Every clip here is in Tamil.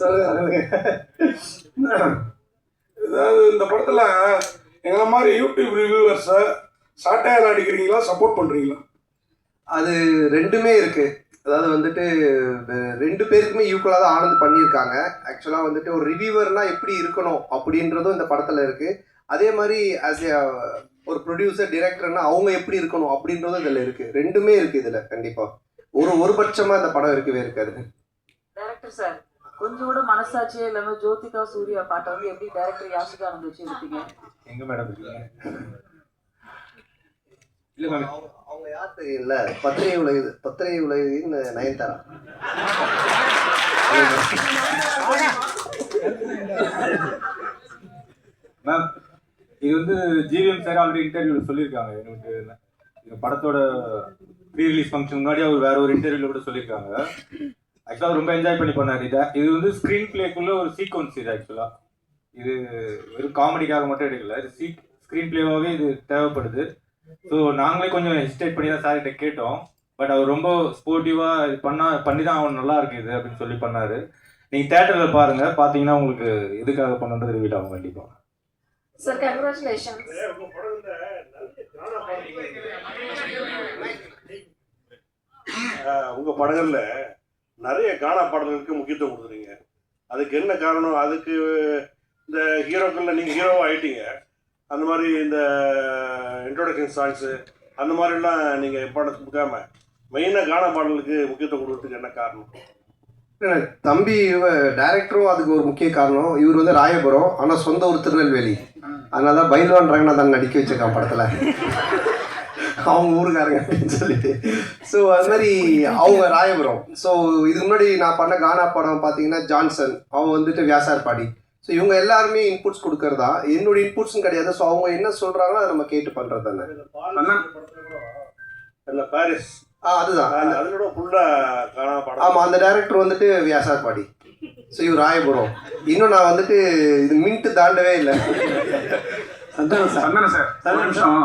சொல்லுங்க. அதாவது இந்த படத்துல எங்களை மாதிரி யூடியூப் ரிவ்யூவர்ஸை சாட்டையால் அடிக்கிறீங்களா சப்போர்ட் பண்றீங்களா? அது ரெண்டுமே இருக்கு. அதாவது வந்துட்டு ரெண்டு பேருக்குமே ஈக்குவலாக தான் ஆனந்த் பண்ணியிருக்காங்க. ஆக்சுவலாக வந்துட்டு ஒரு ரிவ்யூவர்னா எப்படி இருக்கணும் அப்படின்றதும் இந்த படத்தில் இருக்கு. அதே மாதிரி ஆஸ் ஏ ஒரு ப்ரொடியூசர் டிரெக்டர்னா அவங்க எப்படி இருக்கணும் அப்படின்றதும் இதில் இருக்கு. ரெண்டுமே இருக்கு இதில் கண்டிப்பாக ஒரு ஒரு பட்சமாக இந்த படம் இருக்கவே இருக்காது. டைரக்டர் சார் கொஞ்சம் கூட மனசாட்சியே இல்லாம ஜோதிகா சூர்யா பாட்டை வந்து எப்படி டைரக்டர் யாஷிகா ஆனந்த் வச்சு எடுத்தீங்க எங்க மேடம் இல்ல மேம் அவங்க யார் தெரியல பத்திரிகை உலகு பத்திரிகை உலகின் நயன்தாரா? மேம் இது வந்து ஜிவிஎம் சார் ஆல்ரெடி இன்டர்வியூல சொல்லியிருக்காங்க. எனக்கு இந்த படத்தோட ப்ரீ ரிலீஸ் ஃபங்க்ஷன் முன்னாடி அவர் வேற ஒரு இன்டர்வியூல கூட சொல்லியிருக்காங்க. ஆக்சுவலாக ரொம்ப என்ஜாய் பண்ணி பண்ணார். இதை இது வந்து ஸ்க்ரீன் பிளேக்குள்ள ஒரு சீக்வன்ஸ் இது ஆக்சுவலாக இது வெறும் காமெடிக்காக மட்டும் எடுக்கல. இது சீ ஸ்க்ரீன் பிளேவாகவே இது தேவைப்படுது. ஸோ நாங்களே கொஞ்சம் ஹெசிடேட் பண்ணி தான் சார்கிட்ட கேட்டோம். பட் அவர் ரொம்ப ஸ்போர்ட்டிவாக இது பண்ணா பண்ணி தான் அவன் நல்லா இருக்கு இது அப்படின்னு சொல்லி பண்ணாரு. நீங்கள் தேட்டரில் பாருங்க. பார்த்தீங்கன்னா உங்களுக்கு எதுக்காக பண்ணுன்றது ரிவீட் ஆகும் கண்டிப்பாக சார் கங்க்ராச்சுலேஷன் ஆஹ் உங்க படங்கள்ல நிறைய கானா பாடல்களுக்கு முக்கியத்துவம் கொடுக்குறீங்க. அதுக்கு என்ன காரணம்? அதுக்கு இந்த ஹீரோக்கள்ல நீங்க ஹீரோவா ஆயிட்டீங்க. அந்த மாதிரி இந்த இன்ட்ரோடக்ஷன் சாங்ஸு அந்த மாதிரிலாம் நீங்க இம்பார்ட்டன்ஸ் கொடுக்காம மெயினாக கானா பாடலுக்கு முக்கியத்துவம் கொடுக்கறதுக்கு என்ன காரணம்? தம்பி டைரக்டரும் அதுக்கு ஒரு முக்கிய காரணம். இவர் வந்து ராயபுரம் ஆனால் சொந்த ஊர் திருநெல்வேலி. அதனால தான் பைல்வான் ரங்கநாதன் நடிக்க வச்சிருக்கான் படத்தில். அவங்க ஊருக்காரங்க அப்படின்னு சொல்லிட்டு ஸோ அது மாதிரி அவங்க ராயபுரம். ஸோ இதுக்கு முன்னாடி நான் பண்ண கானா படம் பார்த்தீங்கன்னா ஜான்சன். அவன் வந்துட்டு வியாசார்பாடி. ஸோ இவங்க எல்லாருமே இன்புட்ஸ் கொடுக்கறதா? என்னோட இன்புட்ஸும் கிடையாது? ஸோ அவங்க என்ன சொல்கிறாங்களோ அதை நம்ம கேட்டு பண்ணுறது தானே. இல்லை பாரிஸ். ஆ அதுதான். அதனோட ஃபுல்லா கானா பாடம். ஆமாம் அந்த டைரக்டர் வந்துட்டு வியாசார்பாடி. ஸோ இவர் ராயபுரம். இன்னும் நான் வந்துட்டு இது மின்ட்டு தாண்டவே இல்லை. சந்தானம் சார். சந்தானம் சார். நிமிஷம்.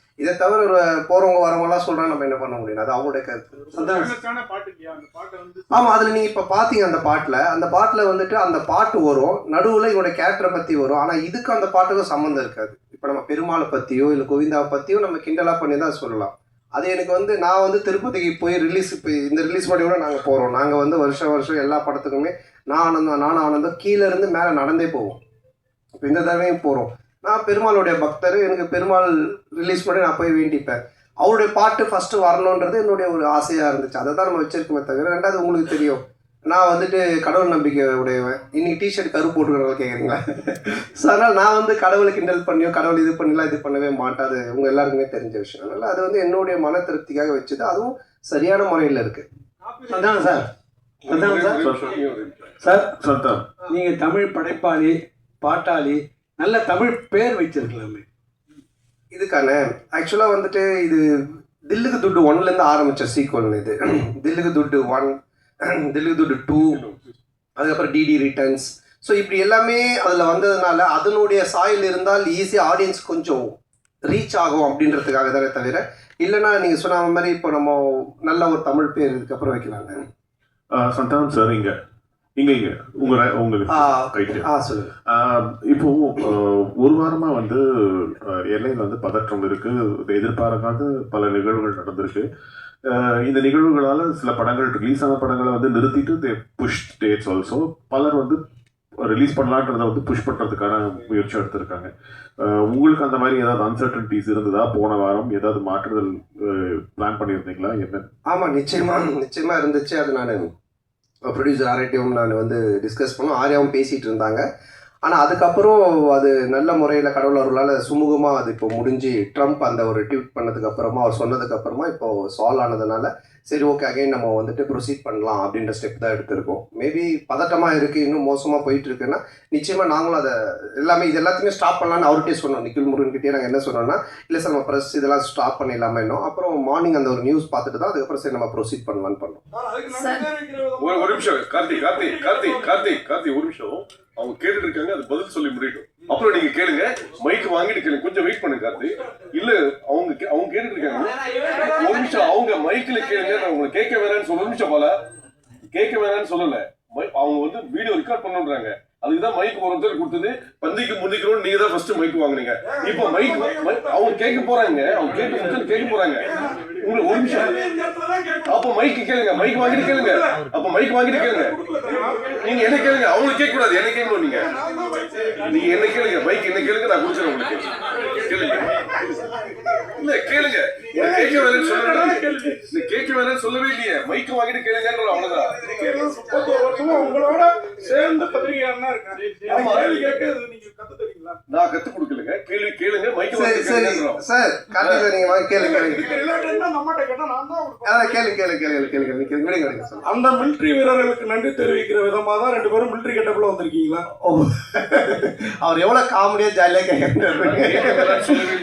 இதை தவிர ஒரு போறவங்க வரவங்கலாம் சொல்றாங்க நம்ம என்ன பண்ண முடியும்? அது அவங்களுடைய கருத்து. ஆமா அதுல நீங்க இப்ப பாத்தீங்க அந்த பாட்டுல. அந்த பாட்டுல வந்துட்டு அந்த பாட்டு வரும். நடுவுல இவனோட கேரக்டரை பத்தி வரும். ஆனா இதுக்கு அந்த பாட்டுக்கும் சம்மந்தம் இருக்காது. இப்ப நம்ம பெருமாளை பத்தியோ இல்ல கோவிந்தாவை பத்தியோ நம்ம கிண்டலா பண்ணி தான் சொல்லலாம். அது எனக்கு வந்து நான் வந்து திருப்பதிக்கு போய் ரிலீஸ் இப்போ இந்த ரிலீஸ் பண்ணி கூட நாங்கள் போகிறோம் நாங்கள் வந்து வருஷம் வருஷம் எல்லா படத்துக்குமே நான் ஆனந்தம் நானும் ஆனந்தம் கீழே இருந்து மேலே நடந்தே போவோம். இப்போ இந்த தடவையும் போகிறோம் நான் பெருமாளுடைய பக்தர். எனக்கு பெருமாள் ரிலீஸ் பண்ணி நான் போய் வேண்டிப்பேன். அவருடைய பாட்டு ஃபஸ்ட்டு வரணுன்றது என்னுடைய ஒரு ஆசையாக இருந்துச்சு. அதை தான் நம்ம வச்சிருக்கோமே தவிர ரெண்டாவது உங்களுக்கு தெரியும். நான் வந்துட்டு கடவுள் நம்பிக்கை உடையவன். இன்னைக்கு டிஷர்ட் கரு போட்டுக்கிறவங்க கேட்குறீங்களா ஸோ அதனால் நான் வந்து கடவுளை கிண்டல் பண்ணியோ கடவுள் இது பண்ணலாம் இது பண்ணவே மாட்டேன். அது உங்க எல்லாருக்குமே தெரிஞ்ச விஷயம். அதனால் அது வந்து என்னுடைய மன திருப்திக்காக வச்சது. அதுவும் சரியான முறையில் இருக்கு. Santhanam sir Santhanam sir sir சொல்றோம் நீங்க தமிழ் படைப்பாளி பாட்டாளி நல்ல தமிழ் பேர் வச்சிருக்கலாமே இதுக்கான ஆக்சுவலாக வந்துட்டு இது தில்லுக்கு துட்டு ஒன்லேருந்து ஆரம்பித்த சீக்வல் இது. தில்லுக்கு துட்டு ஒன் தில்லுக்கு துட்டு டூ அதுக்கப்புறம் டிடி ரிட்டர்ன்ஸ் ஸோ இப்படி எல்லாமே அதில் வந்ததுனால அதனுடைய சாயல் இருந்தால் ஈஸியாக ஆடியன்ஸ் கொஞ்சம் ரீச் ஆகும் அப்படின்றதுக்காக தானே தவிர இல்லைன்னா நீங்கள் சொன்ன மாதிரி இப்போ நம்ம நல்ல ஒரு தமிழ் பேர் இதுக்கப்புறம் வைக்கலாங்க சந்தானம் சார் இங்க. இங்க இங்க. உங்க உங்களுக்கு இப்போ ஒரு வாரமா வந்து எல்லையில் வந்து பதற்றம் இருக்கு. எதிர்பாராத பல நிகழ்வுகள் நடந்திருக்கு. இந்த நிகழ்வுகளால சில படங்கள் ரிலீஸ் ஆன படங்களை வந்து நிறுத்திட்டு தே புஷ் டேட்ஸ் ஆல்சோ பலர் வந்து ரிலீஸ் பண்ணலான்றதை வந்து புஷ் பண்ணுறதுக்கான முயற்சி எடுத்திருக்காங்க. உங்களுக்கு அந்த மாதிரி ஏதாவது அன்சர்டன்டிஸ் இருந்ததா? போன வாரம் ஏதாவது மாற்றுதல் பிளான் பண்ணியிருந்தீங்களா? என்ன? ஆமா நிச்சயமா நிச்சயமா இருந்துச்சு. அது நான் ப்ரொடியூசர் ஆர்ஐடியும் நான் வந்து டிஸ்கஸ் பண்ணோம். ஆர்யாவும் பேசிகிட்டு இருந்தாங்க. ஆனால் அதுக்கப்புறம் அது நல்ல முறையில் கடவுள் அருளால் சுமூகமாக அது இப்போ முடிஞ்சு ட்ரம்ப் அந்த ஒரு ட்வீட் பண்ணதுக்கு அப்புறமா அவர் சொன்னதுக்கு அப்புறமா இப்போ சால்வ் ஆனதுனால சரி ஓகே அகைன் நம்ம வந்துட்டு ப்ரொசீட் பண்ணலாம் அப்படின்ற ஸ்டெப் தான் எடுத்திருக்கோம். மேபி பதட்டமாக இருக்குது இன்னும் மோசமாக போயிட்டு இருக்குன்னா நிச்சயமாக நாங்களும் அதை எல்லாமே இது எல்லாத்தையுமே ஸ்டாப் பண்ணலாம்னு அவர்கிட்டயே சொன்னோம். நிக்கில் முருகன்கிட்டயே நாங்கள் என்ன சொன்னோம்னா இல்லை சார் நம்ம ப்ரெஸ் இதெல்லாம் ஸ்டாப் பண்ணிடலாமா இன்னும் அப்புறம் மார்னிங் அந்த ஒரு நியூஸ் பார்த்துட்டு தான் அதுக்கப்புறம் சரி நம்ம ப்ரொசீட் பண்ணலாம்னு பண்ணோம். ஒரு ஒரு நிமிஷம் கார்த்தி கார்த்தி கார்த்தி கார்த்தி கார்த்தி ஒரு நிமிஷம். அவங்க கேட்டுட்டு இருக்காங்க அது பதில் சொல்லி முடியட்டும். அப்புறம் நீங்க கேளுங்க மைக் வாங்கிட்டு கேளுங்க கொஞ்சம் வெயிட் பண்ணுங்க கார்த்தி. இல்ல அவங்க கே- அவங்க கேட்டுட்டு இருக்காங்க ஒரு நிமிஷம் அவங்க மைக்ல கேளுங்க நான் உங்களை கேட்க வேணாம்னு சொல்ல நிமிஷம் போல. கேட்க வேணாம்னு சொல்லல. மை- அவங்க வந்து வீடியோ ரெக்கார்ட் பண்ணுன்றாங்க. அதுக்கு தான் மைக் ஒருத்தர் கொடுத்தது. பந்திக்கு முந்திக்கிறோம் நீங்க தான் ஃபர்ஸ்ட் மைக் வாங்குனீங்க. இப்போ மைக் அவங்க கேட்க போறாங்க. அவங்க கேட்க முடிச்சு கேட்க போறாங்க. உங்களுக்கு ஒரு நிமிஷம். அப்ப மைக் கேளுங்க. மைக் வாங்கிட்டு கேளுங்க. அப்ப மைக் வாங்கிட்டு கேளுங்க. நீங்க என்ன கேளுங்க? அவங்களுக்கு கேட்க கூடாது. என்ன கேட்கணும் நீங்க? நீங்க என்ன கேளுங்க? மைக் என்ன கேளுங்க? நான் குடிச்சிடறேன் உங்களுக்கு. கேளுங்க. இல்ல கேளுங்க. கேட்க சொல்லவே இல்ல கேட்க வேணாம்னு சொல்லவே இல்லையே. மைக் வாங்கிட்டு கேளுங்கன்ற அவ்வளவுதான். முப்பத்தோரு வருஷமா உங்களோட சேர்ந்து பத்திரிகையாளனா இருக்கேன். கேள்வி கேட்கறது நீங்க கத்து நான் கத்து கொடுக்கலங்க. கேள்வி கேளுங்க. மைக் சரி வாங்கிட்டு சரி. சார் சார் நீங்கள் வாங்க கேளுங்க ரிலேட்டடா நம்மகிட்ட கேட்டா நான் தான் கேளுங்க கேளுங்க கேளுங்க கேளுங்க விடுங்க விடுங்க சொல்லுங்க. அந்த மிலிட்டரி வீரர்களுக்கு நன்றி தெரிவிக்கிற விதமா தான் ரெண்டு பேரும் மிலிட்டரி கெட்டப்ல வந்திருக்கீங்களா? ஓ அவர் எவ்வளவு காமெடியா ஜாலியா கேட்கறாரு.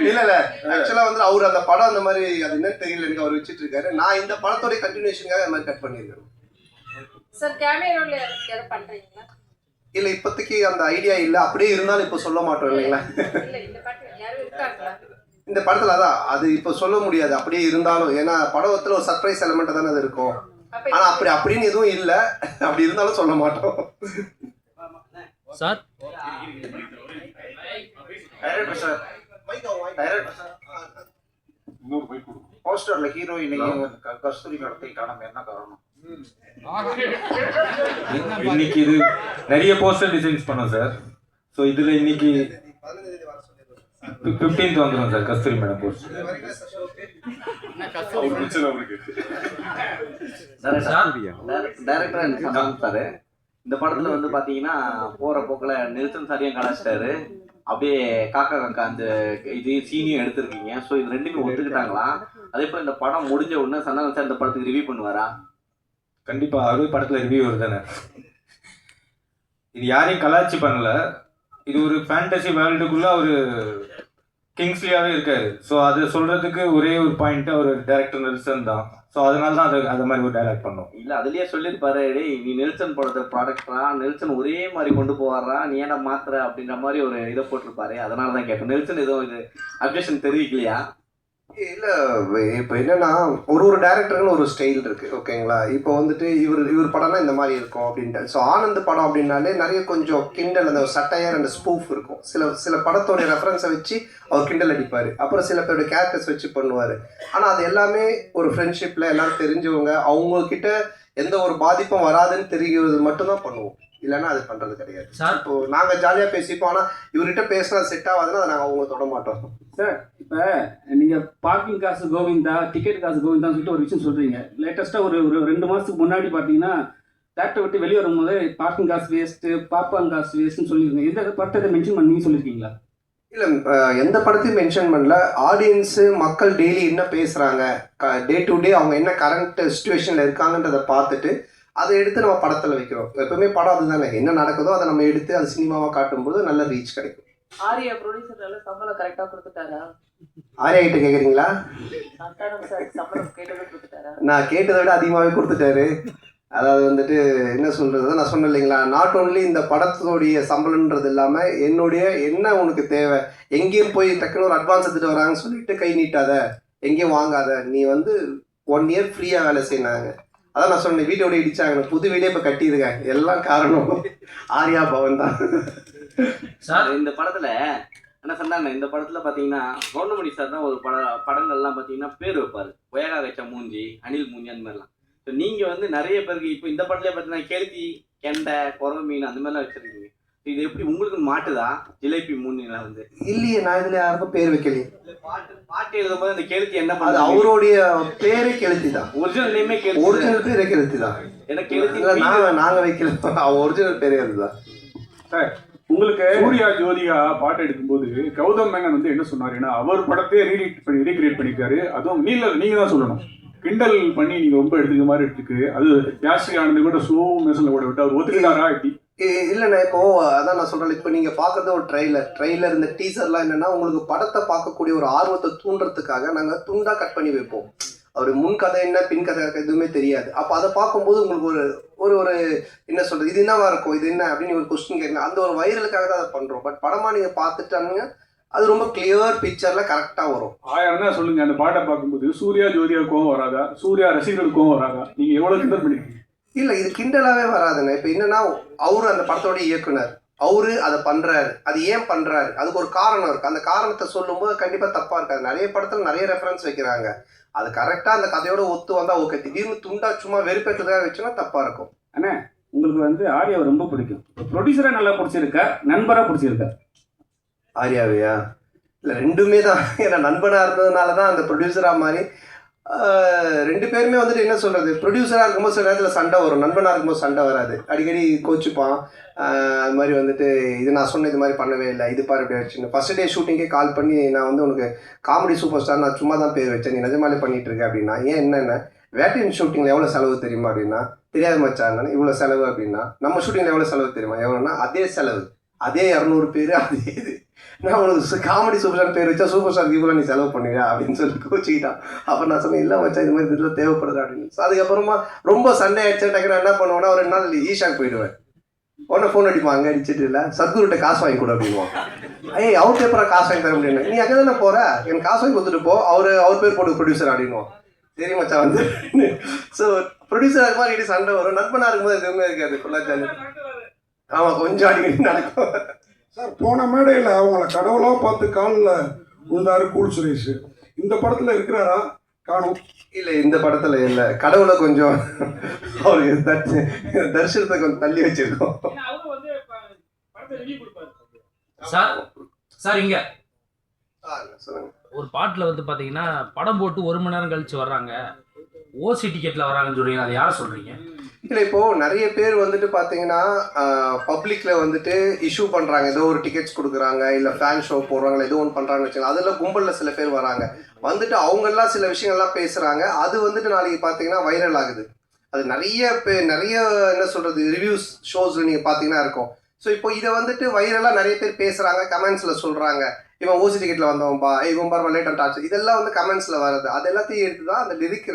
இல்ல இல்ல. ஆக்சுவலா வந்து அவர் அந்த படம் அந்த மாதிரி அது என்னன்னு தெரியல எனக்கு அவர் வச்சிட்டு இருக்காரு நான் இந்த படத்தோட கண்டினியூஷனுக்காக அந்த மாதிரி கட் பண்ணியிருக்கேன் சார் கேமரோல யாரும் பண்றீங்களா? இல்ல இப்போதைக்கு அந்த ஐடியா இல்ல. அப்படியே இருந்தாலும் இப்போ சொல்ல மாட்டோம் இல்லைங்களா? இல்ல இந்த பாட்டு யாரும் இருக்காங்களா? இந்த படத்துல அதான் அது இப்போ சொல்ல முடியாது. அப்படியே இருந்தாலும் ஏன்னா படத்துல ஒரு சர்ப்ரைஸ் எலமெண்ட் தானே அது இருக்கும். ஆனா அப்படி அப்படின்னு எதுவும் இல்ல. அப்படி இருந்தாலும் சொல்ல மாட்டோம். சார்? இன்னொரு மைக் கொடுங்க போஸ்டர்ல ஹீரோயினையும் கஸ்தூரி கடத்தை காணாம. என்ன காரணம்? இன்னைக்கு இது நிறைய போஸ்டர் டிசைன்ஸ் பண்ணோம் சார் ஸோ இதுல இன்னைக்கு ஃபிஃப்டீன்த் வந்துடும் sir Kasthuri madam poster director sir இந்த படத்துல வந்து பாத்தீங்கன்னா போற போக்குல நெல்சன் சாரியும் கலாச்சிட்டாரு அப்படியே காக்கா காக்கா அந்த இது சீனியும் எடுத்திருக்கீங்க. ஸோ இது ரெண்டுமே ஒத்துக்கிட்டாங்களா? அதே போல இந்த படம் முடிஞ்ச உடனே சந்தானம் சார் இந்த படத்துக்கு ரிவ்யூ பண்ணுவாரா? கண்டிப்பா அவரு படத்துல ரிவ்யூ வருதானே இது யாரையும் கலாச்சி பண்ணல. இது ஒரு ஃபேண்டசி வேர்ல்டுக்குள்ள ஒரு கிங்ஸ்லியாவே இருக்காரு. ஸோ அதை சொல்றதுக்கு ஒரே ஒரு பாயிண்ட் அவர் டேரக்டர் நெல்சன் தான். ஸோ அதனால தான் அது அது மாதிரி ஒரு டைலாக் பண்ணோம். இல்ல அதுலயே சொல்லியிருப்பாரு டேய் நீ நெல்சன் படத்தை ப்ராடக்ட்ரா நெல்சன் ஒரே மாதிரி கொண்டு போவாரா? நீ என்ன மாத்திர அப்படின்ற மாதிரி ஒரு இதை போட்டிருப்பாரு. அதனால தான் கேட்டேன். நெல்சன் எதுவும் இது அப்ஜெக்ஷன் தெரிவிக்கலையா? இல்ல இப்போ என்னன்னா ஒரு ஒரு டேரக்டர்னு ஒரு ஸ்டைல் இருக்கு ஓகேங்களா இப்போ வந்துட்டு இவர் இவர் படம்லாம் இந்த மாதிரி இருக்கும் அப்படின்ட்டு. ஸோ ஆனந்த் படம் அப்படின்னாலே நிறைய கொஞ்சம் கிண்டல் அந்த சட்டையர் அந்த ஸ்பூஃப் இருக்கும். சில சில படத்தோட ரெஃபரன்ஸை வச்சு அவர் கிண்டல் அடிப்பார். அப்புறம் சில பேரோட கேரக்டர்ஸ் வச்சு பண்ணுவார். ஆனால் அது எல்லாமே ஒரு ஃப்ரெண்ட்ஷிப்பில் எல்லாரும் தெரிஞ்சவங்க அவங்க கிட்ட எந்த ஒரு பாதிப்பும் வராதுன்னு தெரிகிறது மட்டும்தான் பண்ணுவோம். இல்லைன்னா அது பண்ணுறது கிடையாது. சார்? இப்போ நாங்கள் ஜாலியாக பேசிப்போம். ஆனால் இவர்கிட்ட பேசினா செட் ஆகாதுன்னா அதை நாங்கள் அவங்க தொட மாட்டோம். இப்போ நீங்கள் பார்க்கிங் காசு கோவிந்தா டிக்கெட் காசு கோவிந்தான்னு சொல்லிட்டு ஒரு விஷயம் சொல்கிறீங்க லேட்டஸ்ட்டாக ஒரு ஒரு ரெண்டு மாதத்துக்கு முன்னாடி பார்த்தீங்கன்னா தேட்டரை விட்டு வெளியே வரும்போது பார்க்கிங் காசு வேஸ்ட்டு பாப்பாங் காசு வேஸ்ட்டுன்னு சொல்லியிருக்கீங்க எந்த படத்தை மென்ஷன் பண்ணி சொல்லியிருக்கீங்களா? இல்லை எந்த படத்தையும் மென்ஷன் பண்ணல. ஆடியன்ஸு மக்கள் டெய்லி என்ன பேசுகிறாங்க டே டு டே அவங்க என்ன கரண்ட் சுச்சுவேஷனில் இருக்காங்கன்றதை பார்த்துட்டு அதை எடுத்து நம்ம படத்தில் வைக்கிறோம். எப்பவுமே படம் அதுதானே. என்ன நடக்குதோ அதை நம்ம எடுத்து அது சினிமாவாக காட்டும்போது நல்ல ரீச் கிடைக்கும். ஆர்யா ப்ரொடியூசர்னால சம்பளம் கரெக்டா கொடுத்துட்டாரா? ஆர்யா கிட்ட கேட்குறீங்களா நான் கேட்டதை விட அதிகமாகவே கொடுத்துட்டாரு. அதாவது வந்துட்டு என்ன சொல்கிறது நான் சொன்னேன் இல்லைங்களா நாட் ஓன்லி இந்த படத்தோடைய சம்பளம்ன்றது இல்லாமல் என்னுடைய என்ன உனக்கு தேவை? எங்கேயும் போய் டக்குன்னு ஒரு அட்வான்ஸ் எடுத்துகிட்டு வராங்கன்னு சொல்லிட்டு கை நீட்டாத எங்கேயும் வாங்காத. நீ வந்து ஒன் இயர் ஃப்ரீயாக வேலை செய்யினாங்க அதான் நான் சொன்னேன் வீட்டோட இடிச்சாங்க. புது வீடே இப்போ கட்டிடுங்க எல்லாம் காரணம் ஆர்யா பவன் தான் சார் இந்த படத்துல என்ன சொன்னாங்க? இந்த படத்துல பார்த்தீங்கன்னா கவுண்டமணி சார் தான் ஒரு பட படங்கள்லாம் பார்த்தீங்கன்னா பேர் வைப்பார். ஒயகா வச்ச மூஞ்சி அனில் மூஞ்சி அந்த மாதிரிலாம். ஸோ நீங்கள் வந்து நிறைய பேருக்கு இப்போ இந்த படத்துல பார்த்தீங்கன்னா கெளுத்தி கெண்டை குரங்கு மீன் அந்த மாதிரிலாம் வச்சிருக்கீங்க. இது எப்படி உங்களுக்கு மாட்டுதா? ஜிலேபி மூணுல வந்து. இல்லையே நான் இதுல யாருக்கும் பேர் வைக்கலையே. பாட்டு பாட்டு எழுதும்போது அந்த கெளுத்தி என்ன அது பண்ணுது? அவருடைய பேரே கெளுத்தி தான் ஒரிஜினல் நேமே கெளுத்தி ஒரிஜினல் பேரே கெளுத்தி தான் கெளுத்தி இல்ல, நாங்க நாங்க வைக்கல. அவன் ஒரிஜினல் பேரே அதுதான் சார் உங்களுக்கு சூர்யா ஜோதிகா பாட்டு எடுக்கும்போது கௌதம் மேனன் வந்து என்ன சொன்னாருன்னா அவர் படத்தையே ரீரீட் பண்ணி ரீக்ரியேட் பண்ணிருக்காரு அதுவும் நீங்க நீங்க தான் சொல்லணும். கிண்டல் பண்ணி நீங்க ரொம்ப எடுத்துக்க மாதிரி எடுத்துக்கு அது யாஸ்ரி ஆனந்த் கூட ஸ்லோ மெசல்ல கூட விட்டு அவர் ஒத்துக்கிட்டாரா இப்படி இல்லைண்ணா இப்போ அதான் நான் சொல்கிறேன் இப்போ நீங்கள் பார்க்குறது ஒரு ட்ரெய்லர் ட்ரைலர் இந்த டீசர்லாம் என்னென்னா உங்களுக்கு படத்தை பார்க்கக்கூடிய ஒரு ஆர்வத்தை தூண்டுறதுக்காக நாங்கள் துண்டாக கட் பண்ணி வைப்போம். அவர் முன் கதை என்ன பின் கதை எதுவுமே தெரியாது. அப்போ அதை பார்க்கும்போது உங்களுக்கு ஒரு ஒரு ஒரு என்ன சொல்கிறது இது என்னவா இருக்கும் இது என்ன அப்படின்னு ஒரு கொஸ்டின் கேட்கணும். அந்த ஒரு வைரலுக்காக தான் அதை பண்ணுறோம் பட் படமாக நீங்கள் பார்த்துட்டானுங்க அது ரொம்ப கிளியர் பிக்சர்ல கரெக்டா வரும். ஆயிரம் தான் சொல்லுங்க அந்த பாட்டை பார்க்கும்போது சூர்யா ஜோதிகா கோவம் வராதா? சூர்யா ரசிகர்களுக்கும் வராதா? நீங்க எவ்வளவு கிண்டல் பண்ணிருக்கீங்க? இல்ல இது கிண்டலாவே வராதுண்ணே இப்போ என்னன்னா அவரு அந்த படத்தோட இயக்குனர். அவரு அதை பண்றாரு. அது ஏன் பண்றாரு? அதுக்கு ஒரு காரணம் இருக்கு. அந்த காரணத்தை சொல்லும்போது கண்டிப்பா தப்பா இருக்காது. நிறைய படத்துல நிறைய ரெஃபரன்ஸ் வைக்கிறாங்க. அது கரெக்டா அந்த கதையோட ஒத்து வந்தா ஓகே திடீர்னு துண்டா சும்மா வெறுப்பேற்றதாக வச்சுன்னா தப்பா இருக்கும். உங்களுக்கு வந்து ஆர்யாவை ரொம்ப பிடிக்கும். ப்ரொடியூசரா நல்லா பிடிச்சிருக்கா? நண்பரா பிடிச்சிருக்கா? ஆர்யாவையா? இல்ல ரெண்டுமே தான். ஏன்னா நண்பனா இருந்ததுனால தான் அந்த ப்ரொடியூசரா மாதிரி ரெண்டு பேருமே வந்துட்டு என்ன சொல்கிறது ப்ரொடியூசராக இருக்கும்போது சில நேரத்தில் சண்டை வரும். நண்பனாக இருக்கும்போது சண்டை வராது. அடிக்கடி கோச்சுப்பான். அது மாதிரி வந்துட்டு இது நான் சொன்ன இது மாதிரி பண்ணவே இல்லை. இது பாரு இப்படி ஆயிடுச்சுன்னு. ஃபஸ்ட் டே ஷூட்டிங்கே கால் பண்ணி நான் வந்து உனக்கு காமெடி சூப்பர் ஸ்டார் நான் சும்மா தான் பேர் வச்சேன். நீ நிஜமாலே பண்ணிட்டு இருக்க அப்படின்னா ஏன் என்னென்ன வேட்டையின் ஷூட்டிங்கில் எவ்வளோ செலவு தெரியுமா அப்படின்னா தெரியாத மச்சான். இவ்வளோ செலவு அப்படின்னா நம்ம ஷூட்டிங்கில் எவ்வளோ செலவு தெரியுமா? எவ்வளோன்னா அதே செலவு. அதே இரநூறு பேர் அதே இது. நான் உனக்கு காமெடி சூப்பர் ஸ்டார் பேர் வச்சா சூப்பர் ஸ்டார் இவ்வளோ நீ செலவு பண்ணுவியா? அப்படின்னு சொல்லி கோச்சிக்கிட்டான். அப்புறம் நான் சொன்னேன் இல்லை மச்சான் இது மாதிரி இதில் தேவைப்படுது அப்படின்னு. அதுக்கப்புறமா ரொம்ப சண்டை ஆயிடுச்சு டக்கு நான் என்ன பண்ணுவேன்னா ஒரு நாள் ஈஷாக்கு போயிடுவேன். உடனே ஃபோன் அடிப்பான் அங்கே அடிச்சிட்டு இல்லை சத்குருட்ட காசு வாங்கி கொடு அப்படின்வான் ஏய் அவர் பேப்பரா காசு வாங்கி தர முடியும்? நீ அங்கே தானே போற? எனக்கு காசு வாங்கி கொடுத்துட்டு போ அவர் அவர் பேர் போட்டு ப்ரொடியூசர் அப்படின்வான் சரி மச்சான் வந்து. ஸோ ப்ரொடியூசர் அது மாதிரி சண்டை வரும். நண்பனாக இருக்கும்போது எதுவுமே இருக்காது ஃபுல்லாக ஜாலி ஆமாம் கொஞ்சம் அடிக்கடி நடக்கும். சார் போன மேடையில் அவங்கள கடவுளாக பார்த்து காலில் விழுந்தாரு கூல் சுரேஷ். இந்த படத்தில் இருக்கிறாரா? காணும். இல்ல இந்த படத்துல இல்ல. கடவுளை கொஞ்சம் அவருக்கு தரிசனத்தை கொஞ்சம் தள்ளி வச்சிருக்கோம். சார் சார் இங்க. சொல்லுங்க. ஒரு பாட்டில் வந்து பார்த்தீங்கன்னா படம் போட்டு ஒரு மணி நேரம் கழிச்சு வர்றாங்க. ஓசி டிக்கெட்டில் வராங்கன்னு சொல்றீங்க. அதை யாரை சொல்றீங்க? இல்லை இப்போ நிறைய பேர் வந்துட்டு பார்த்தீங்கன்னா பப்ளிக்ல வந்துட்டு இஷ்யூ பண்றாங்க. ஏதோ ஒரு டிக்கெட்ஸ் கொடுக்குறாங்க இல்லை ஃபேன் ஷோ போடுறாங்க ஏதோ ஒன்று பண்றாங்கன்னு வச்சுக்கலாம் அதெல்லாம் கும்பலில் சில பேர் வராங்க. வந்துட்டு அவங்கெல்லாம் சில விஷயங்கள்லாம் பேசுறாங்க. அது வந்துட்டு நாளைக்கு பார்த்தீங்கன்னா வைரல் ஆகுது. அது நிறைய பே நிறைய என்ன சொல்றது ரிவ்யூஸ் ஷோஸ்ல நீங்க பார்த்தீங்கன்னா இருக்கும். ஸோ இப்போ இதை வந்துட்டு வைரலாக நிறைய பேர் பேசுறாங்க கமெண்ட்ஸ்ல சொல்றாங்க. இவன் ஓசி டிக்கெட்ல வந்தவன்பா ஏய், இவன் பாரு லேட்டர் டாச்சு இதெல்லாம் வந்து கமெண்ட்ஸ்ல வருது அது எல்லாத்தையும் எடுத்து தான் அந்த லிரிக்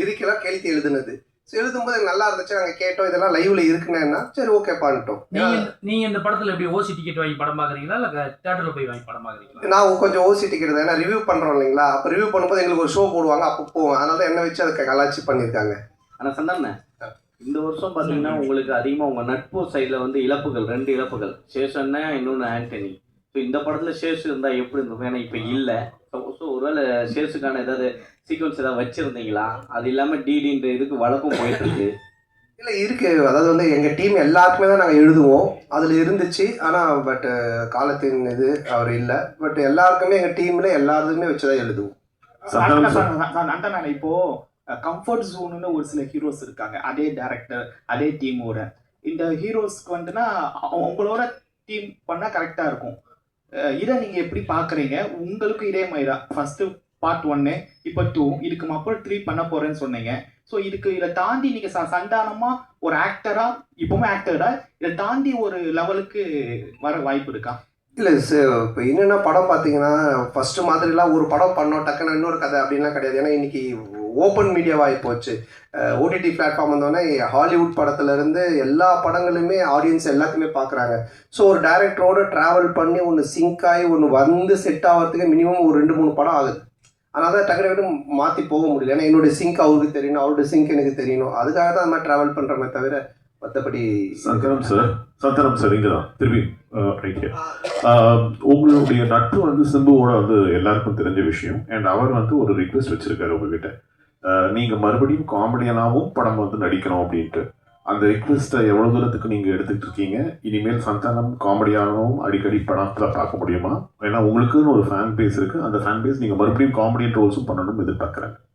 லிரிக்கெல்லாம் கெழுத்தி எழுதுனது. எழுதும்போது நல்லா இருந்துச்சு. நாங்கள் கேட்டோம் இதெல்லாம் லைவ்ல இருக்குன்னா சரி ஓகே பண்ணிட்டோம் நீங்க நீங்க இந்த படத்துல எப்படி ஓசி டிக்கெட் வாங்கி படம் பாக்குறீங்களா? இல்ல தியேட்டர்ல போய் வாங்கி படம் பாக்குறீங்களா? நான் கொஞ்சம் ஓசி டிக்கெட் தான். ஏன்னா ரிவ்யூ பண்றோம் இல்லைங்களா? அப்போ ரிவ்யூ பண்ணும்போது எங்களுக்கு ஒரு ஷோ போடுவாங்க. அப்போ போவோம். அதனால தான் என்ன வச்சு அதுக்கு கலாச்சி பண்ணியிருக்காங்க. ஆனா சந்தானே இந்த வருஷம் பாத்தீங்கன்னா உங்களுக்கு அதிகமா உங்க நட்பு சைடுல வந்து இழப்புகள் ரெண்டு இழப்புகள். சேஷன்னா இன்னொன்னு ஆண்டனி. இந்த படத்துல சேஷ் இருந்தா எப்படி இருந்திருக்கும்? ஏன்னா இப்ப இல்ல. ஸோ ஒருவேளை சேஷுக்கான ஏதாவது சீக்வன்ஸ் ஏதாவது வச்சிருந்தீங்களா? அது இல்லாம டிடின்ற இதுக்கு வழக்கம் போயிட்டு இருக்கு இல்லை இருக்கு. அதாவது வந்து எங்கள் டீம் எல்லாருக்குமே தான் நாங்கள் எழுதுவோம். அதில் இருந்துச்சு. ஆனால் பட் காலத்தின் இது அவர் இல்லை. பட் எல்லாருக்குமே எங்கள் டீமில் எல்லாருமே வச்சு தான் எழுதுவோம். அண்ணா இப்போ கம்ஃபர்ட் ஜோன்னு ஒரு சில ஹீரோஸ் இருக்காங்க. அதே டேரக்டர் அதே டீமோட இந்த ஹீரோஸ்க்கு வந்துன்னா அவ- உங்களோட டீம் பண்ணா கரெக்டா இருக்கும். இதை நீங்க எப்படி பாக்குறீங்க? உங்களுக்கு இதே மாதிரி தான் ஃபர்ஸ்ட் பார்ட் ஒன்னு இப்போ டூ இதுக்கு அப்புறம் த்ரீ பண்ண போறேன்னு சொன்னீங்க. ஸோ இதுக்கு இதை தாண்டி நீங்க ச- சந்தானமா ஒரு ஆக்டரா இப்பவுமே ஆக்டரா இதை தாண்டி ஒரு லெவலுக்கு வர வாய்ப்பு இருக்கா? இல்லை இப்போ என்னென்ன படம் பார்த்தீங்கன்னா ஃபஸ்ட்டு மாதிரிலாம் ஒரு படம் பண்ணோம் டக்குன்னு இன்னொரு கதை அப்படின்லாம் கிடையாது. ஏன்னா இன்னைக்கு ஓப்பன் மீடியாவாக போச்சு. ஓடிடி பிளாட்ஃபார்ம் வந்தோடனே ஹாலிவுட் படத்துலேருந்து எல்லா படங்களுமே ஆடியன்ஸ் எல்லாத்தையுமே பார்க்குறாங்க ஸோ ஒரு டேரக்டரோடு ட்ராவல் பண்ணி ஒன்று சிங்க் ஆகி ஒன்று வந்து செட் ஆகிறதுக்கு மினிமம் ஒரு ரெண்டு மூணு படம் ஆகுது. அதனால தான் டக்கு டக்குனு மாற்றி போக முடியல. ஏன்னா என்னுடைய சிங்க் அவருக்கு தெரியணும் அவருடைய சிங்க் எனக்கு தெரியணும். அதுக்காக தான் அந்த மாதிரி ட்ராவல் பண்ணுறமே தவிர மற்றபடி சந்தனம் சார் சந்தனம் சார் இங்கே தான். திரும்பி ரைட் உங்களுடைய நட்பு வந்து சிம்புவோட வந்து எல்லாருக்கும் தெரிஞ்ச விஷயம். அண்ட் அவர் வந்து ஒரு ரிக்வெஸ்ட் வச்சிருக்காரு உங்ககிட்ட. நீங்கள் மறுபடியும் காமெடியனாகவும் படம் வந்து நடிக்கணும் அப்படின்ட்டு. அந்த ரிக்வெஸ்ட்டை எவ்வளோ தூரத்துக்கு நீங்கள் எடுத்துக்கிட்டு இருக்கீங்க? இனிமேல் சந்தானம் காமெடியாகவும் அடிக்கடி படத்தில் பார்க்க முடியுமா? ஏன்னா உங்களுக்குன்னு ஒரு ஃபேன் பேஸ் இருக்குது அந்த ஃபேன் பேஸ் நீங்கள் மறுபடியும் காமெடி ரோல்ஸும் பண்ணணும்னு எதிர்பார்க்குறேன்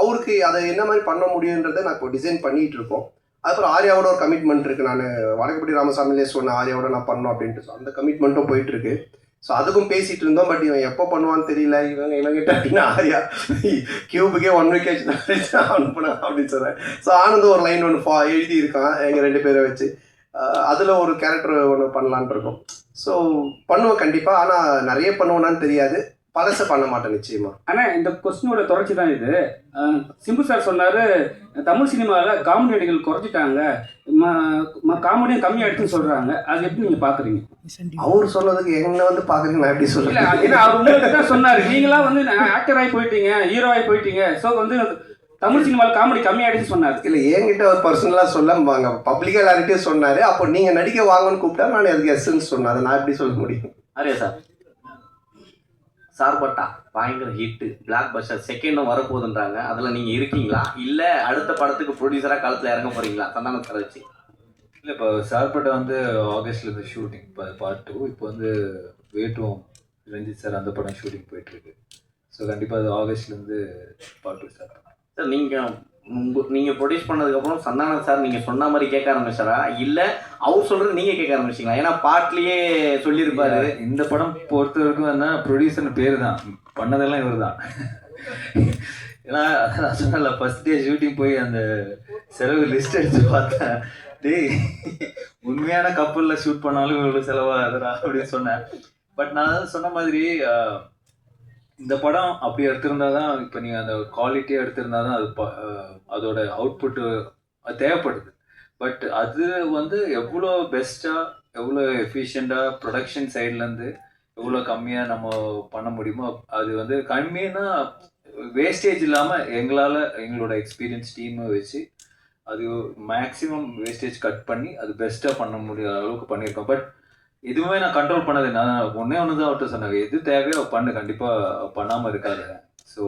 அவருக்கு அதை என்ன மாதிரி பண்ண முடியுன்றதை நான் இப்போ டிசைன் பண்ணிட்டு இருக்கோம் அதுக்கப்புறம் ஆர்யாவோட ஒரு கமிட்மெண்ட் இருக்குது நான் வடக்குப்பட்டி ராமசாமிலே சொன்ன ஆர்யாவோட நான் பண்ணோம் அப்படின்ட்டு ஸோ அந்த கமிட்மெண்ட்டும் போயிட்டு இருக்கு ஸோ அதுக்கும் பேசிட்டு இருந்தோம். பட் இவன் எப்போ பண்ணுவான்னு தெரியல. இவங்க இவங்கிட்ட அப்படின்னா ஆர்யா கியூபுக்கே ஒன் வீக் அனுப்பினேன் அப்படின்னு சொன்னேன் ஸோ ஆனந்த் ஒரு லைன் ஒன்று ஃபா எழுதி இருக்கான் எங்கள் ரெண்டு பேரை வச்சு. அதில் ஒரு கேரக்டர் ஒன்று பண்ணலான் இருக்கோம். ஸோ பண்ணுவேன் கண்டிப்பாக ஆனால் நிறைய பண்ணுவோன்னான்னு தெரியாது. பழசை பண்ண மாட்டேன் நிச்சயமா. ஆனா இந்த கொஸ்டினோட தொடர்ச்சி தான் இது. சிம்பு சார் சொன்னாரு தமிழ் சினிமாவில் காமெடி நடிகர்கள் குறைச்சிட்டாங்க காமெடியும் கம்மியாயிடுச்சுன்னு சொல்றாங்க. அது எப்படி நீங்க பாக்குறீங்க? அவர் சொன்னதுக்கு என்ன வந்து பார்க்குறீங்க நான் எப்படி ஏன்னா அவர் உங்களுக்கு தான் சொன்னாரு. நீங்களா வந்து ஆக்டர் ஆகி போயிட்டீங்க ஹீரோ ஆகி போயிட்டீங்க. ஸோ வந்து தமிழ் சினிமாவில் காமெடி கம்மியாயிடுச்சுன்னு சொன்னாரு. இல்லை என்கிட்ட அவர் பர்சனலாக சொல்ல வாங்க பப்ளிக்காக எல்லார்கிட்டயும் சொன்னார். அப்போ நீங்கள் நடிக்க வாங்கன்னு கூப்பிட்டா நான் அதுக்கு எஸ்ன்னு சொன்னேன். அதை நான் எப்படி சொல்ல முடியும்? அரே சார் சார்பட்டா பயங்கர ஹிட்டு பிளாக் பஸ்டர் செகண்டும் வரப்போகுதுன்றாங்க. அதில் நீங்கள் இருக்கீங்களா? இல்லை அடுத்த படத்துக்கு ப்ரொடியூசராக காலத்தில் இறங்க போகிறீங்களா சந்தான சார் வச்சு. இல்லை இப்போ சார்பட்டை வந்து ஆகஸ்ட்ல இருந்து ஷூட்டிங் பார்ட் டூ இப்போ வந்து வேட்டும் ரஞ்சித் சார் அந்த படம் ஷூட்டிங் போயிட்டு இருக்கு. ஸோ கண்டிப்பாக அது ஆகஸ்ட்லேருந்து பார்ட் டூ ஸ்டார்ட் சார் நீங்கள் நீங்கள் ப்ரொடியூஸ் பண்ணதுக்கப்புறம் சந்தான சார் நீங்கள் சொன்ன மாதிரி கேட்க ஆரம்பிச்சாரா? இல்லை அவர் சொல்கிறது நீங்கள் கேட்க ஆரம்பிச்சிங்களா? ஏன்னா பாட்லேயே சொல்லியிருப்பாரு. இந்த படம் பொறுத்த வரைக்கும் என்ன ப்ரொடியூசர் பேர் தான் பண்ணதெல்லாம் இவர் தான் ஏன்னா நான் சொன்னல ஃபர்ஸ்ட் டே ஷூட்டிங் போய் அந்த செலவு லிஸ்ட் எடுத்து பார்த்தேன். டேய் உண்மையான கப்பலில் ஷூட் பண்ணாலும் இவ்வளோ செலவாகுதுடா அப்படின்னு சொன்னேன். பட் நான் சொன்ன மாதிரி இந்த படம் அப்படி எடுத்திருந்தா தான் இப்போ நீங்கள் அந்த குவாலிட்டியாக எடுத்திருந்தா தான் அது ப- அதோட அவுட்புட்டு தேவைப்படுது. பட் அது வந்து எவ்வளோ பெஸ்ட்டாக எவ்வளோ எஃபிஷியண்ட்டாக ப்ரொடக்ஷன் சைட்லேருந்து எவ்வளோ கம்மியாக நம்ம பண்ண முடியுமோ அது வந்து கம்மின்னா வேஸ்டேஜ் இல்லாமல் எங்களால் எங்களோட எக்ஸ்பீரியன்ஸ் டீமை வச்சு அது மேக்ஸிமம் வேஸ்டேஜ் கட் பண்ணி அது பெஸ்ட்டாக பண்ண முடியாத அளவுக்கு பண்ணியிருக்கோம். பட் எதுவுமே நான் கண்ட்ரோல் பண்ணது நான் ஒன்றே ஒன்று தான் அவர்கிட்ட சொன்னாங்க எது தேவையோ பண்ணு. கண்டிப்பாக பண்ணாமல் இருக்காது. ஸோ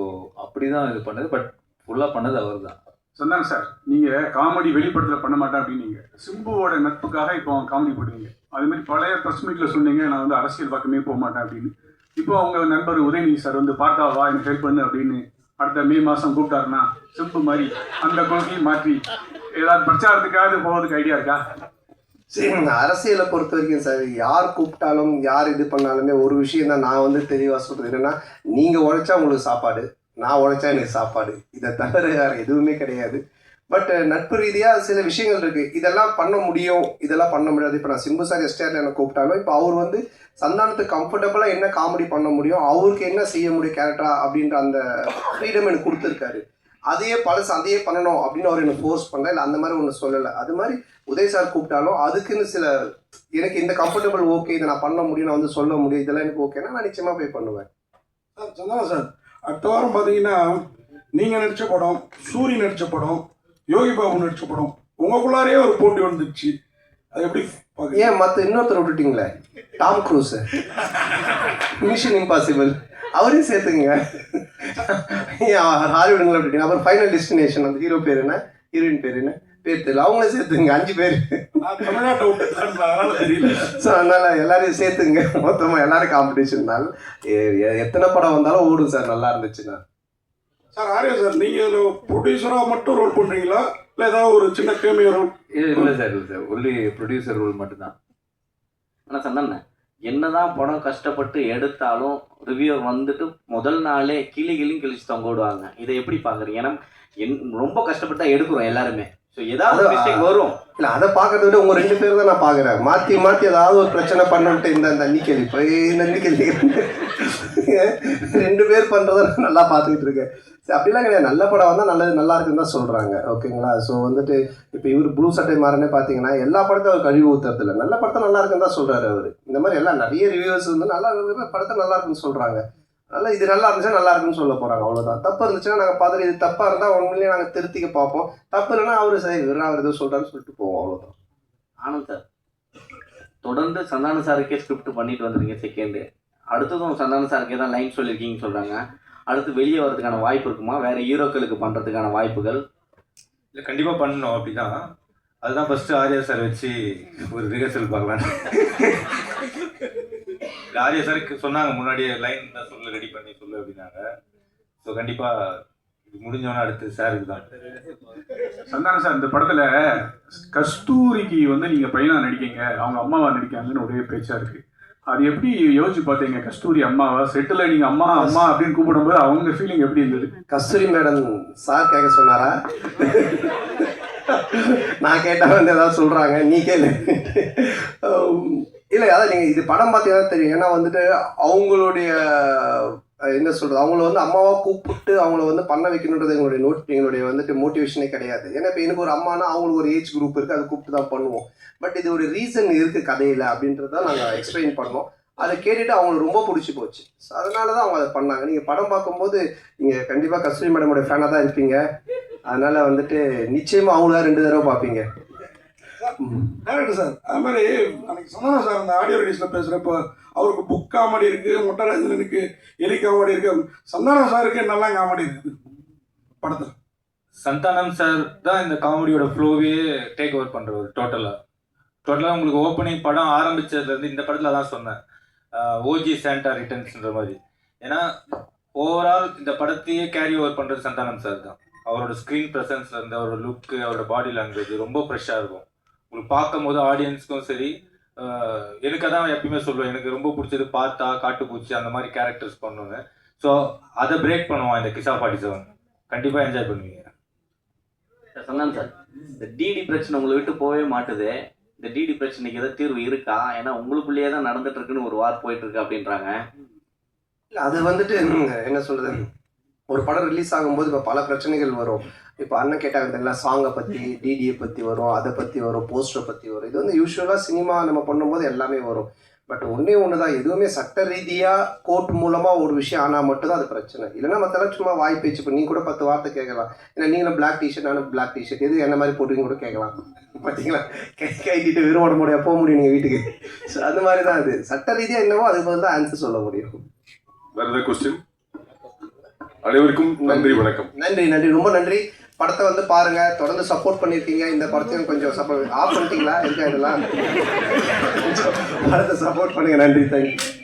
அப்படி தான் இது பண்ணது. பட் ஃபுல்லாக பண்ணது அவர் தான் சொன்னாங்க சார். நீங்கள் காமெடி வெளிப்படத்தில் பண்ண மாட்டேன் அப்படின்னீங்க. சிம்புவோட நட்புக்காக இப்போ காமெடி பண்ணுவீங்க அது மாதிரி பழைய ப்ரெஸ் மீட்டில் சொன்னீங்க நான் வந்து அரசியல் பக்கமே போக மாட்டேன் அப்படின்னு. இப்போ அவங்க நண்பர் உதயநிதி சார் வந்து பார்த்தா வா எனக்கு ஹெல்ப் பண்ணு அப்படின்னு அடுத்த மே மாதம் கூப்பிட்டாருன்னா சிம்பு மாதிரி அந்த கொள்கையை மாற்றி ஏதாவது பிரச்சாரத்துக்காவது போகிறதுக்கு ஐடியா இருக்கா? அரசியலை பொறுத்த வரைக்கும் சார் யார் கூப்பிட்டாலும் யார் இது பண்ணாலுமே ஒரு விஷயம் தான் நான் வந்து தெளிவாக சொல்றது. என்னென்னா நீங்கள் உழைச்சா உங்களுக்கு சாப்பாடு நான் உழைச்சா எனக்கு சாப்பாடு. இதை தவிர வேறு எதுவுமே கிடையாது. பட் நட்பு ரீதியாக சில விஷயங்கள் இருக்குது இதெல்லாம் பண்ண முடியும். இதெல்லாம் பண்ண முடியாது. இப்போ நான் சிம்பு சார் எஸ்டேட்டில் என்ன கூப்பிட்டாலும் இப்போ அவர் வந்து சந்தானத்துக்கு கம்ஃபர்டபுளாக என்ன காமெடி பண்ண முடியும் அவருக்கு என்ன செய்ய முடியும் கேரக்டரா அப்படின்ற அந்த ஃப்ரீடம் எனக்கு கொடுத்துருக்காரு. அதையே பழசு அதையே பண்ணணும் அப்படின்னு அவர் எனக்கு ஃபோர்ஸ் பண்ணல இல்லை அந்த மாதிரி ஒன்று சொல்லலை. அது மாதிரி உதய் சார் கூப்பிட்டாலும் அதுக்குன்னு சில எனக்கு இந்த கம்ஃபர்டபுள் ஓகே இதை நான் பண்ண முடியும் நான் வந்து சொல்ல முடியும் இதெல்லாம் எனக்கு ஓகேனா நான் நிச்சயமாக போய் பண்ணுவேன். சார் சார் அடுத்த வாரம் பார்த்தீங்கன்னா நீங்கள் நடித்த படம் சூரி நடித்த படம் யோகி பாபு நடித்த படம் உங்களுக்குள்ளாரே ஒரு போட்டி வந்துடுச்சு. அது எப்படி? ஏன் மற்ற இன்னொருத்தர் விட்டுட்டீங்களே? டாம் க்ரூஸ் மிஷன் இம்பாசிபிள் அவரையும் சேர்த்துங்க ஏன் ஹாலிவுட்ங்களை விட்டுட்டீங்க? அப்புறம் ஃபைனல் டெஸ்டினேஷன் அந்த ஹீரோ பேர் என்ன? ஹீரோயின் பேர் என்ன? பேர் தெரியல அவங்களே சேர்த்துங்க அஞ்சு பேர். நான் தமிழ்நாட்டை விட்டு தெரியல. ஸோ அதனால எல்லாரையும் சேர்த்துங்க மொத்தமாக எல்லாரும் காம்படிஷன்னால எத்தனை படம் வந்தாலும் ஓடும் சார் நல்லா இருந்துச்சுன்னா. சார் ஆர்யா சார் நீங்கள் ப்ரொடியூசராக மட்டும் ரோல் பண்ணுறீங்களா இல்லை ஏதாவது ஒரு சின்ன கேமியோ ரோல் இல்லை சார் இல்லை சார். ஒன்லி ப்ரொடியூசர் ரோல் மட்டும்தான். ஆனால் சந்தானே என்னதான் படம் கஷ்டப்பட்டு எடுத்தாலும் ரிவ்யூவர் வந்துட்டு முதல் நாளே கிளி கிளியும் கிழிச்சு தொங்க விடுவாங்க. இதை எப்படி பார்க்குறீங்க ஏன்னா என் ரொம்ப கஷ்டப்பட்டு தான் எடுக்கிறோம் எல்லாருமே. ஸோ ஏதாவது மிஸ்டேக் வரும். இல்லை அதை பார்க்கறத விட உங்கள் ரெண்டு பேர் தான் நான் பார்க்குறேன் மாற்றி மாற்றி ஏதாவது ஒரு பிரச்சனை பண்ணிட்டு இந்த அன்னிக்கேள்வி போய் இந்த அன்னிக்கேள்வி ரெண்டு பேர் பண்ணுறத நான் நல்லா பார்த்துக்கிட்டு இருக்கேன். அப்படிலாம் கிடையாது. நல்ல படம் வந்தால் நல்லது நல்லா இருக்குன்னு தான் சொல்கிறாங்க ஓகேங்களா? ஸோ வந்துட்டு இப்போ இவர் ப்ளூ சட்டை மாறனே பார்த்தீங்கன்னா எல்லா படத்தையும் அவர் கழிவு ஊத்துறது நல்ல படத்தை நல்லா இருக்குன்னு தான் சொல்கிறாரு அவர். இந்த மாதிரி எல்லாம் நிறைய ரிவ்யூஸ் வந்து நல்லா இருக்கிற படத்தை நல்லா இருக்குன்னு சொல்கிறாங்க அதனால் இது நல்லா இருந்துச்சுன்னா நல்லா இருக்குன்னு சொல்ல போகிறாங்க அவ்வளோதான் தப்பு இருந்துச்சுன்னா நாங்கள் பார்த்துட்டு இது தப்பாக இருந்தால் உண்மையிலேயே நாங்கள் திருத்திக்க பார்ப்போம். தப்பு இல்லைன்னா அவர் சரி இவர் அவர் எதுவும் சொல்கிறான்னு சொல்லிட்டு போவோம். அவ்வளோதான் ஆனந்த் சார் தொடர்ந்து சந்தான சாருக்கே ஸ்கிரிப்ட் பண்ணிட்டு வந்துருங்க செகண்டு அடுத்ததும் சந்தான சாருக்கே தான் லைன் சொல்லியிருக்கீங்கன்னு சொல்கிறாங்க அடுத்து வெளியே வரதுக்கான வாய்ப்பு இருக்குமா? வேற ஹீரோக்களுக்கு பண்ணுறதுக்கான வாய்ப்புகள்? இல்லை கண்டிப்பாக பண்ணணும் அப்படிதான் அதுதான் ஃபர்ஸ்ட் ஆர்யா சார் வச்சு ஒரு ரிஹர்சல் பார்க்கலாம் ஆர்யா சாருக்கு சொன்னாங்க முன்னாடியே லைன் தான் சொல்லு ரெடி பண்ணி சொல்லு அப்படின்னாங்க. ஸோ கண்டிப்பாக இது முடிஞ்சவொன்னே அடுத்து சாருக்கு தான். சந்தானம் சார் இந்த படத்துல கஸ்தூரிக்கு வந்து நீங்க பையனா நடிக்கீங்க அவங்க அம்மாவா நடிக்காங்கன்னு ஒரே பேச்சா இருக்கு. அது எப்படி யோசிச்சு பார்த்தீங்க? கஸ்தூரி அம்மாவா? செட்டில் நீங்க அம்மா அம்மா அப்படின்னு கூப்பிடும்போது அவங்க ஃபீலிங் எப்படி இருந்தது? கஸ்தூரி மேடம் சார் கேட்க சொன்னாரா? நான் கேட்டா வந்து ஏதாவது சொல்றாங்க நீ கேளு. இல்லை அதான் நீங்கள் இது படம் பார்த்தீங்கன்னா தெரியும். ஏன்னா வந்துட்டு அவங்களுடைய என்ன சொல்கிறது அவங்கள வந்து அம்மாவாக கூப்பிட்டு அவங்கள வந்து பண்ண வைக்கணுன்றது எங்களுடைய நோட் எங்களுடைய வந்துட்டு மோட்டிவேஷனே கிடையாது. ஏன்னா இப்போ எனக்கு ஒரு அம்மானா அவங்களுக்கு ஒரு ஏஜ் குரூப் இருக்குது அதை கூப்பிட்டு தான் பண்ணுவோம். பட் இது ஒரு ரீசன் இருக்குது கதையில் அப்படின்றத நாங்கள் எக்ஸ்பிளைன் பண்ணோம். அதை கேட்டுட்டு அவங்களுக்கு ரொம்ப பிடிச்சி போச்சு. ஸோ அதனால தான் அவங்க அதை பண்ணாங்க. நீங்கள் படம் பார்க்கும்போது நீங்கள் கண்டிப்பாக கஸ்தூரி மேடமோட ஃபேனாக தான் இருப்பீங்க. அதனால் வந்துட்டு நிச்சயமாக அவங்கள ரெண்டு தடவை பார்ப்பீங்க. டேரக்டர் சார் அது மாதிரி அன்னைக்கு சொன்னா சார் அந்த ஆடியோ ரிலீஸில் பேசுகிறப்போ அவருக்கு புக் காமெடி இருக்குது முட்டராஜனுக்கு எலி காமெடி இருக்குது சந்தானம் சாருக்கு நல்லா காமெடி இருக்குது படத்தில். சந்தானம் சார் தான் இந்த காமெடியோட ஃப்ளோவே டேக் ஓவர் பண்ணுறவர் டோட்டலாக டோட்டலாக உங்களுக்கு ஓப்பனிங் படம் ஆரம்பிச்சதுலேருந்து இந்த படத்தில் தான் சொன்னேன். ஓஜி சாண்டா ரிட்டர்ன்ஸ்ன்ற மாதிரி. ஏன்னா ஓவரால் இந்த படத்தையே கேரி ஓவர் பண்ணுறது சந்தானம் சார் தான். அவரோட ஸ்க்ரீன் ப்ரெசன்ஸ்ல இருந்து அவரோட லுக்கு அவரோட பாடி லாங்குவேஜ் ரொம்ப ஃப்ரெஷ்ஷாக இருக்கும். உங்களுக்கு பார்க்கும்போது ஆடியன்ஸ்க்கும் சரி எனக்கு அதான் எப்பயுமே சொல்லுவேன் எனக்கு ரொம்ப பிடிச்சது பார்த்தா காட்டுப்பூச்சி அந்த மாதிரி கேரக்டர்ஸ் பண்ணுவேன் ஸோ அதை பிரேக் பண்ணுவான் இந்த கிசா ஃபார்ட்டி செவன் கண்டிப்பாக என்ஜாய் பண்ணுவீங்க. சந்தானம் சார் இந்த டிடி பிரச்சனை உங்களை விட்டு போகவே மாட்டுது. இந்த டிடி பிரச்சனைக்கு ஏதாவது தீர்வு இருக்கா? ஏன்னா உங்களுக்குள்ளேயே தான் நடந்துட்டு இருக்குன்னு ஒரு வார் போயிட்டு இருக்கு அப்படின்றாங்க. இல்ல, அது வந்துட்டு என்ன சொல்றது? ஒரு படம் ரிலீஸ் ஆகும்போது இப்போ பல பிரச்சனைகள் வரும். இப்போ அண்ணன் கேட்டாங்க தெரியல சாங்கை பற்றி டிடியை பற்றி வரும் அதை பற்றி வரும் போஸ்டரை பற்றி வரும். இது வந்து யூஸ்வலாக சினிமா நம்ம பண்ணும்போது எல்லாமே வரும். பட் ஒன்றே ஒன்று தான் எதுவுமே சட்ட ரீதியாக கோர்ட் மூலமாக ஒரு விஷயம் ஆனால் மட்டும்தான் அது பிரச்சனை. இல்லைன்னா மற்றெல்லாம் சும்மா வாய் பேச்சு இப்போ நீ கூட பத்து வார்த்தை கேட்கலாம். ஏன்னா நீங்களும் பிளாக் டிஷர்ட் நானும் பிளாக் டிஷர்ட் எது என்ன மாதிரி போட்டுக்கிங்க கூட கேட்கலாம். பார்த்தீங்களா கை கைட்டிட்டு விரும்பட முடியாது போக முடியும் நீங்கள் வீட்டுக்கு. ஸோ அந்த மாதிரி தான் அது. சட்ட ரீதியாக என்னவோ அதுக்கு தான் ஆன்சர் சொல்ல முடியும். வேறு ஏதாவது கொஸ்டின் அனைவருக்கும் நன்றி வணக்கம். நன்றி நன்றி. ரொம்ப நன்றி. படத்தை வந்து பாருங்க. தொடர்ந்து சப்போர்ட் பண்ணியிருக்கீங்க. இந்த படத்தையும் கொஞ்சம் சப்போர்ட் ஆஃப் பண்ணிட்டீங்களா? இருக்கா இதெல்லாம்? படத்தை சப்போர்ட் பண்ணுங்க. நன்றி. தேங்க்யூ